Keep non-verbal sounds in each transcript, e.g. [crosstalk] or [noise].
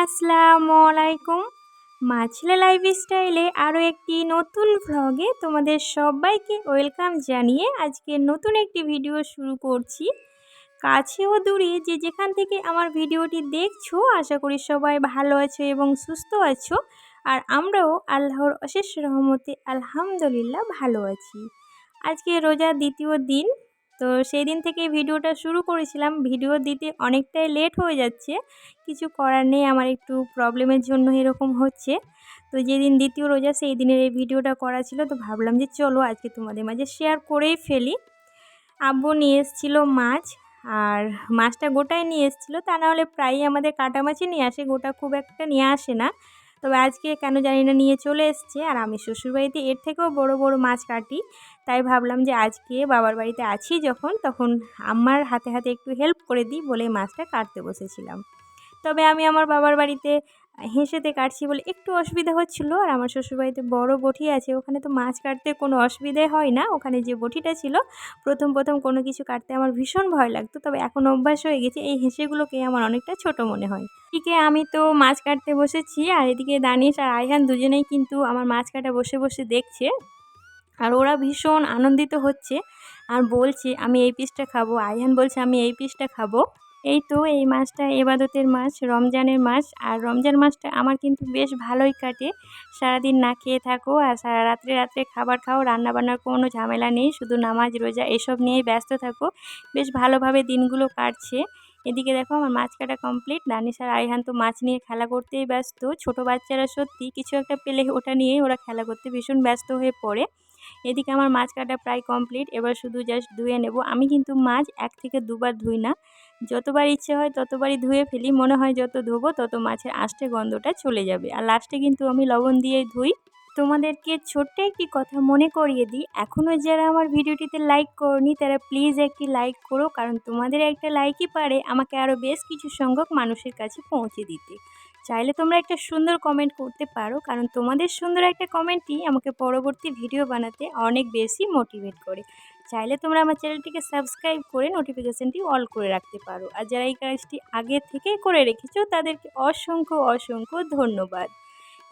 আলাইকুম। মাছলা লাইফ স্টাইলে আরও একটি নতুন ভ্লগে তোমাদের সবাইকে ওয়েলকাম জানিয়ে আজকে নতুন একটি ভিডিও শুরু করছি। কাছে ও দূরে যে যেখান থেকে আমার ভিডিওটি দেখছ, আশা করি সবাই ভালো আছো এবং সুস্থ আছো। আর আমরাও আল্লাহর অশেষ রহমতে আলহামদুলিল্লাহ ভালো আছি। আজকে রোজার দ্বিতীয় দিন তো সেই দিন থেকে ভিডিওটা শুরু করেছিলাম। ভিডিও দিতে অনেকটাই লেট হয়ে যাচ্ছে। কিছু করার নেই, আমার একটু প্রবলেমের জন্য এরকম হচ্ছে। তো যেদিন দ্বিতীয় রোজা, সেই দিনের এই ভিডিওটা করা ছিল। তো ভাবলাম যে চলো আজকে তোমাদের মাঝে শেয়ার করেই ফেলি। আব্বু নিয়ে এসেছিল মাছ, আর মাছটা গোটাই নিয়ে এসেছিল। তা নাহলে প্রায়ই আমাদের কাটা মাছই নিয়ে আসে, গোটা খুব একটা নিয়ে আসে না। তবে আজকে কেন জানি না নিয়ে চলে এসছে। আর আমি শ্বশুরবাড়িতে এর থেকেও বড় বড় মাছ কাটি। তাই ভাবলাম যে আজকে বাবার বাড়িতে আছি যখন, তখন আমার হাতে হাতে একটু হেল্প করে দিই বলে মাছটা কাটতে বসেছিলাম। তবে আমি আমার বাবার বাড়িতে হেসেতে কাটছি বলে একটু অসুবিধা হচ্ছিল আর আমার শ্বশুরবাড়িতে বড় বটি আছে, ওখানে তো মাছ কাটতে কোনো অসুবিধাই হয় না। ওখানে যে বটিটা ছিল, প্রথম প্রথম কোনো কিছু কাটতে আমার ভীষণ ভয় লাগতো। তবে এখন অভ্যাস হয়ে গেছে, এই হেসেগুলোকে আমার অনেকটা ছোট মনে হয়। এদিকে আমি তো মাছ কাটতে বসেছি আর এদিকে দানিশ আর আইহান দুজনেই কিন্তু আমার মাছ কাটা বসে বসে দেখছে। আর ওরা ভীষণ আনন্দিত হচ্ছে আর বলছে, আমি এই পিসটা খাব। আইহান বলছে, আমি এই পিসটা খাব। এই তো এই মাছটা এবাদতের মাছ রমজানের মাস। আর রমজান মাসটা আমার কিন্তু বেশ ভালোই কাটে। সারাদিন না খেয়ে থাকো আর সারা রাত্রে রাত্রে খাবার খাও, রান্নাবান্নার কোনো ঝামেলা নেই। শুধু নামাজ, রোজা এসব নিয়েই ব্যস্ত থাকো। বেশ ভালোভাবে দিনগুলো কাটছে। এদিকে দেখো আমার মাছ কাটা কমপ্লিট। দানিশ আর আইহান তো মাছ নিয়ে খেলা করতেই ব্যস্ত। ছোট বাচ্চারা সত্যি কিছু একটা পেলে ওটা নিয়েই ওরা খেলা করতে ভীষণ ব্যস্ত হয়ে পড়ে। এদিকে আমার মাছ কাটা প্রায় কমপ্লিট। এবার শুধু জাস্ট ধুয়ে নেব। আমি কিন্তু মাছ এক থেকে দুবার ধুই না। যতবার ইচ্ছে হয় ততবারই ধুয়ে ফেলি। মনে হয় যত ধোবো তত মাছের আষ্টে গন্ধটা চলে যাবে। আর লাস্টে কিন্তু আমি লবণ দিয়ে ধুই। তোমাদেরকে ছোট্ট একটি কথা মনে করিয়ে দিই। এখনও যারা আমার ভিডিওটিতে লাইক করনি, তারা প্লিজ একটি লাইক করো। কারণ তোমাদের একটা লাইকই পারে আমাকে আরও বেশ কিছু সংখ্যক মানুষের কাছে পৌঁছে দিতে। চাইলে তোমরা একটা সুন্দর কমেন্ট করতে পারো, কারণ তোমাদের সুন্দর একটা কমেন্টই আমাকে পরবর্তী ভিডিও বানাতে অনেক বেশি মোটিভেট করে। চাইলে তোমরা আমার চ্যানেলটিকে সাবস্ক্রাইব করে নোটিফিকেশানটি অল করে রাখতে পারো। আর যারা এই কাজটি আগে থেকেই করে রেখেছো, তাদেরকে অসংখ্য অসংখ্য ধন্যবাদ।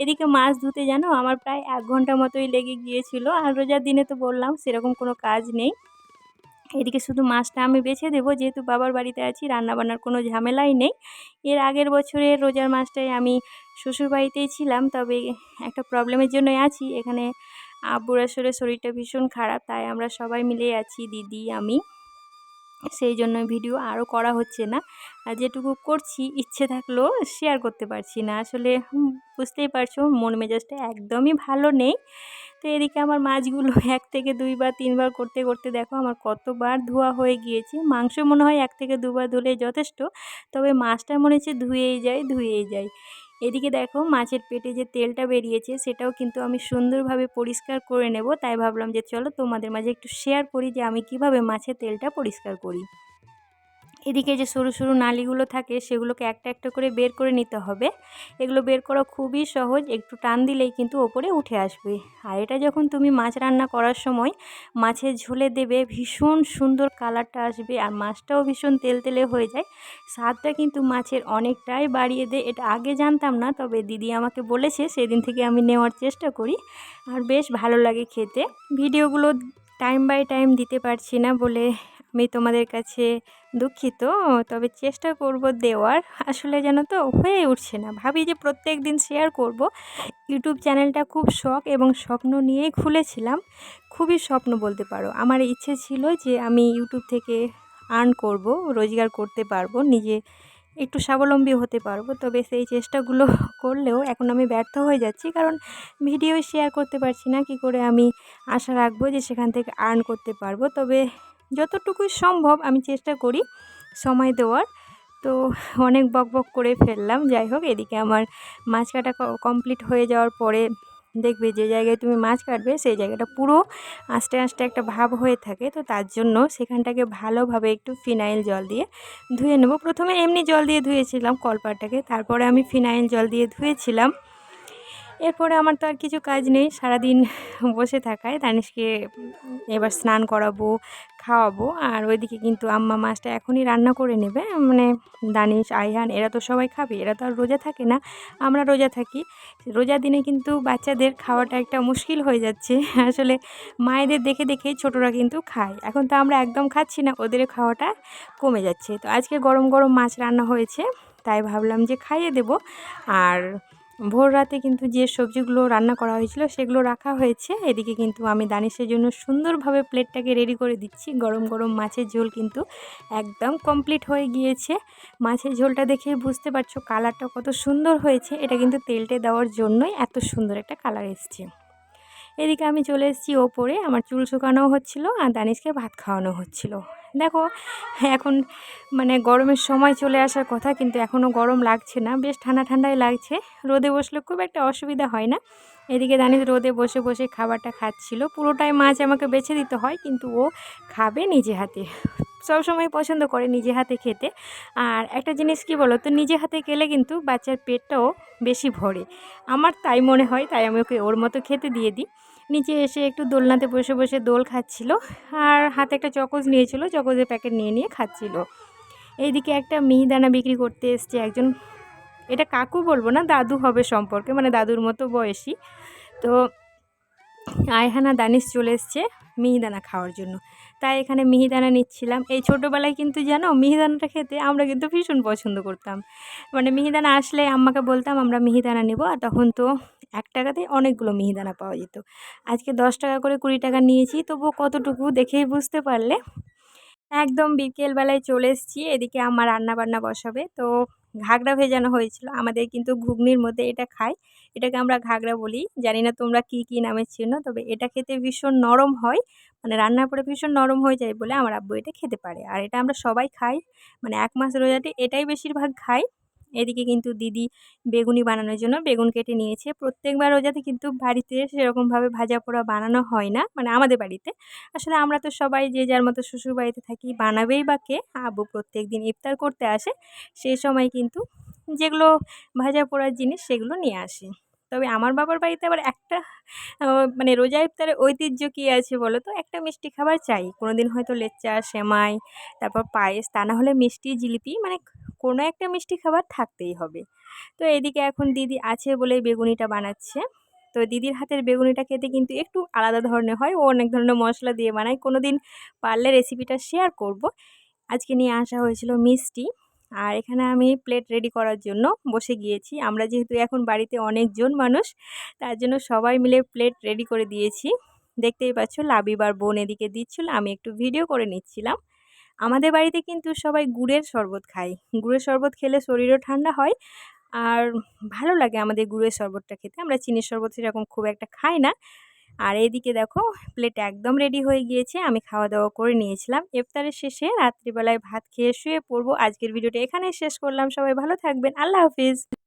এদিকে মাছ ধুতে জানো, আমার প্রায় এক ঘণ্টা মতোই লেগে গিয়েছিল, আর রোজার দিনে তো বললাম, সেরকম কোনো কাজ নেই। এদিকে শুধু মাছটা আমি বেছে দেবো, যেহেতু বাবার বাড়িতে আছি, রান্নাবান্নার কোনো ঝামেলাই নেই। এর আগের বছরের রোজার মাছটাই আমি শ্বশুর বাড়িতেই ছিলাম, তবে একটা প্রবলেমের জন্যই আছি। এখানে আব্বুর আসলে শরীরটা ভীষণ খারাপ, তাই আমরা সবাই মিলে আছি, দিদি, আমি। সেই জন্য ভিডিও আরও করা হচ্ছে না। আর যেটুকু করছি, ইচ্ছে থাকলেও শেয়ার করতে পারছি না। আসলে বুঝতেই পারছ, মন মেজাজটা একদমই ভালো নেই। তো এদিকে আমার মাছগুলো [laughs] এক থেকে দুইবার, তিনবার করতে করতে দেখো আমার কতবার ধোয়া হয়ে গিয়েছে। মাংস মনে হয় এক থেকে দুবার ধুলে যথেষ্ট, তবে মাছটা মনে হচ্ছে ধুয়েই যায় ধুয়েই যায়। এদিকে দেখো মাছের পেটে যে তেলটা বেরিয়েছে সেটাও কিন্তু আমি সুন্দরভাবে পরিষ্কার করে নেব। তাই ভাবলাম যে চলো তোমাদের মাঝে একটু শেয়ার করি যে আমি কীভাবে মাছের তেলটা পরিষ্কার করি। এদিকে যে সরু সরু নালিগুলো থাকে, সেগুলোকে একটা একটা করে বের করে নিতে হবে। এগুলো বের করা খুবই সহজ, একটু টান দিলেই কিন্তু ওপরে উঠে আসবে। আর এটা যখন তুমি মাছ রান্না করার সময় মাছের ঝোলে দেবে, ভীষণ সুন্দর কালারটা আসবে আর মাছটাও ভীষণ তেলতেলে হয়ে যায়। স্বাদটা কিন্তু মাছের অনেকটাই বাড়িয়ে দেয়। এটা আগে জানতাম না, তবে দিদি আমাকে বলেছে, সেদিন থেকে আমি নেওয়ার চেষ্টা করি আর বেশ ভালো লাগে খেতে। ভিডিওগুলো টাইম বাই টাইম দিতে পারছি না বলে আমি তোমাদের কাছে দুঃখিত, তবে চেষ্টা করব দেওয়ার। আসলে যেন তো হয়ে উঠছে না। ভাবি যে প্রত্যেক দিন শেয়ার করব। ইউটিউব চ্যানেলটা খুব শখ এবং স্বপ্ন নিয়েই খুলেছিলাম। খুবই স্বপ্ন বলতে পারো। আমার ইচ্ছে ছিল যে আমি ইউটিউব থেকে আর্ন করব, রোজগার করতে পারব, নিজে একটু স্বাবলম্বী হতে পারব। তবে সেই চেষ্টাগুলো করলেও এখন আমি ব্যর্থ হয়ে যাচ্ছি, কারণ ভিডিও শেয়ার করতে পারছি না। কি করে আমি আশা রাখব যে সেখান থেকে আর্ন করতে পারব? তবে যতটুকুই সম্ভব আমি চেষ্টা করি সময় দেওয়ার। তো অনেক বক বক করে ফেললাম, যাই হোক, এদিকে আমার মাছ কাটা কমপ্লিট হয়ে যাওয়ার পরে দেখবে যে জায়গায় তুমি মাছ কাটবে, সেই জায়গাটা পুরো আস্তে আস্তে একটা ভাব হয়ে থাকে। তো তার জন্য সেখানটাকে ভালোভাবে একটু ফিনাইল জল দিয়ে ধুয়ে নেব। প্রথমে এমনি জল দিয়ে ধুয়েছিলাম কলপাটাকে তারপরে আমি ফিনাইল জল দিয়ে ধুয়েছিলাম। এরপরে আমার তো আর কিছু কাজ নেই, সারাদিন বসে থাকায়। দানিশকে এবার স্নান করাবো, খাওয়াবো। আর ওইদিকে কিন্তু আম্মা মাছটা এখনই রান্না করে নেবে। মানে দানিশ, আইহান, এরা তো সবাই খাবে, এরা তো আর রোজা থাকে না, আমরা রোজা থাকি। রোজা দিনে কিন্তু বাচ্চাদের খাওয়াটা একটা মুশকিল হয়ে যাচ্ছে। আসলে মায়েদের দেখে দেখে ছোটরা কিন্তু খায়। এখন তো আমরা একদম খাচ্ছি না, ওদের খাওয়াটা কমে যাচ্ছে। তো আজকে গরম গরম মাছ রান্না হয়েছে, তাই ভাবলাম যে খাইয়ে দেব। আর ভোর রাতে কিন্তু যে সবজিগুলো রান্না করা হয়েছিল সেগুলো রাখা হয়েছে। এদিকে কিন্তু আমি দানিশের জন্য সুন্দরভাবে প্লেটটাকে রেডি করে দিচ্ছি। গরম গরম মাছের ঝোল কিন্তু একদম কমপ্লিট হয়ে গিয়েছে। মাছের ঝোলটা দেখে বুঝতে পারছ কালারটা কত সুন্দর হয়েছে। এটা কিন্তু তেলটে দেওয়ার জন্যই এত সুন্দর একটা কালার এসছে। এদিকে আমি চলে এসেছি ওপরে। আমার চুল শুকানো হচ্ছিল আর দানিশকে ভাত খাওয়ানো হচ্ছিল। দেখো, এখন মানে গরমের সময় চলে আসার কথা, কিন্তু এখনও গরম লাগছে না। বেশ ঠান্ডা ঠান্ডাই লাগছে। রোদে বসলে খুব একটা অসুবিধা হয় না। এদিকে দানিশ রোদে বসে বসে খাবারটা খাচ্ছিল। পুরোটাই মাছ আমাকে বেছে দিতে হয়, কিন্তু ও খাবে নিজে হাতে। সব সময় পছন্দ করে নিজে হাতে খেতে। আর একটা জিনিস কি বলো তো, নিজে হাতে খেলে কিন্তু বাচ্চার পেটটাও বেশি ভরে। আমার তাই মনে হয়, তাই আমি ওকে ওর মতো খেতে দিয়ে দিই। নিচে এসে একটু দোলনাতে বসে বসে দোল খাচ্ছিল আর হাতে একটা চকোজ নিয়েছিল, চকোজের প্যাকেট নিয়ে নিয়ে খাচ্ছিল। এইদিকে একটা মিহিদানা বিক্রি করতে এসছে একজন, এটা কাকু বলব না, দাদু হবে সম্পর্কে মানে দাদুর মতো বয়সী। তো আয়হানা দানিশ চলে এসছে মিহিদানা খাওয়ার জন্য। তাই এখানে মিহিদানা নিচ্ছিলাম। এই ছোটোবেলায় কিন্তু জানো মিহিদানাটা খেতে আমরা কিন্তু ভীষণ পছন্দ করতাম। মানে মিহিদানা আসলে আম্মাকে বলতাম, আমরা মিহিদানা নেব। আর তখন তো এক টাকাতে অনেকগুলো মিহিদানা পাওয়া যেত। আজকে দশ টাকা করে কুড়ি টাকা নিয়েছি, তবুও কতটুকু দেখেই বুঝতে পারলে। একদম বিকেলবেলায় চলে এসেছি, এদিকে আমার রান্না বান্না বসাবে। তো ঘাগড়া ভেজানো হয়েছিল, আমাদের কিন্তু ঘুগনির মধ্যে এটা খাই এটাকে আমরা ঘাগড়া বলি। জানি না তোমরা কি কি নামে চেনো তবে এটা খেতে ভীষণ নরম হয়। মানে রান্নার পরে ভীষণ নরম হয়ে যায় বলে আমার আব্বু এটা খেতে পারে। আর এটা আমরা সবাই খাই। মানে এক মাস রোজাতে এটাই বেশিরভাগ খাই। এদিকে কিন্তু দিদি বেগুনি বানানোর জন্য বেগুন কেটে নিয়েছে। প্রত্যেকবার রোজাতে কিন্তু বাড়িতে সেরকমভাবে ভাজা পোড়া বানানো হয় না মানে আমাদের বাড়িতে। আসলে আমরা তো সবাই যে যার মতো শ্বশুর বাড়িতে থাকি, বানাবেই বা কে? আবু প্রত্যেক দিন ইফতার করতে আসে, সেই সময় কিন্তু যেগুলো ভাজা পোড়ার জিনিস সেগুলো নিয়ে আসে। তবে আমার বাবার বাড়িতে আবার একটা মানে রোজা ইফতারের ঐতিহ্য কী আছে বলো তো? একটা মিষ্টি খাবার চাই। কোনো দিন হয়তো লেচ্চা, সেমাই, তারপর পায়েস, তা না হলে মিষ্টি, জিলিপি মানে কোনো একটা মিষ্টি খাবার থাকতেই হবে। তো এদিকে এখন দিদি আছে বলে বেগুনিটা বানাচ্ছে। তো দিদির হাতের বেগুনিটা খেতে কিন্তু একটু আলাদা ধরনের হয়। ও অনেক ধরনের মশলা দিয়ে বানায়। কোনো দিন পারলে রেসিপিটা শেয়ার করব। আজকে নিয়ে আসা হয়েছিল মিষ্টি। আর এখানে আমি প্লেট রেডি করার জন্য বসে গিয়েছি। আমরা যেহেতু এখন বাড়িতে অনেকজন মানুষ, তার জন্য সবাই মিলে প্লেট রেডি করে দিয়েছি। দেখতেই পাচ্ছ লাবিবার বোন এদিকে দিচ্ছিল, আমি একটু ভিডিও করে নিচ্ছিলাম। আমাদের বাড়িতে কিন্তু সবাই গুড়ের শরবত খায়। গুড়ের শরবত খেলে শরীরও ঠান্ডা হয় আর ভালো লাগে আমাদের গুড়ের শরবতটা খেতে। আমরা চিনির শরবত সেরকম খুব একটা খাই না। আর এদিকে দেখো প্লেট একদম রেডি হয়ে গিয়েছে। আমি খাওয়া দাওয়া করে নিয়েছিলাম। ইফতারের শেষে রাত্রিবেলায় ভাত খেয়ে শুয়ে পড়ব। আজকের ভিডিওটা এখানেই শেষ করলাম। সবাই ভালো থাকবেন। আল্লাহ হাফিজ।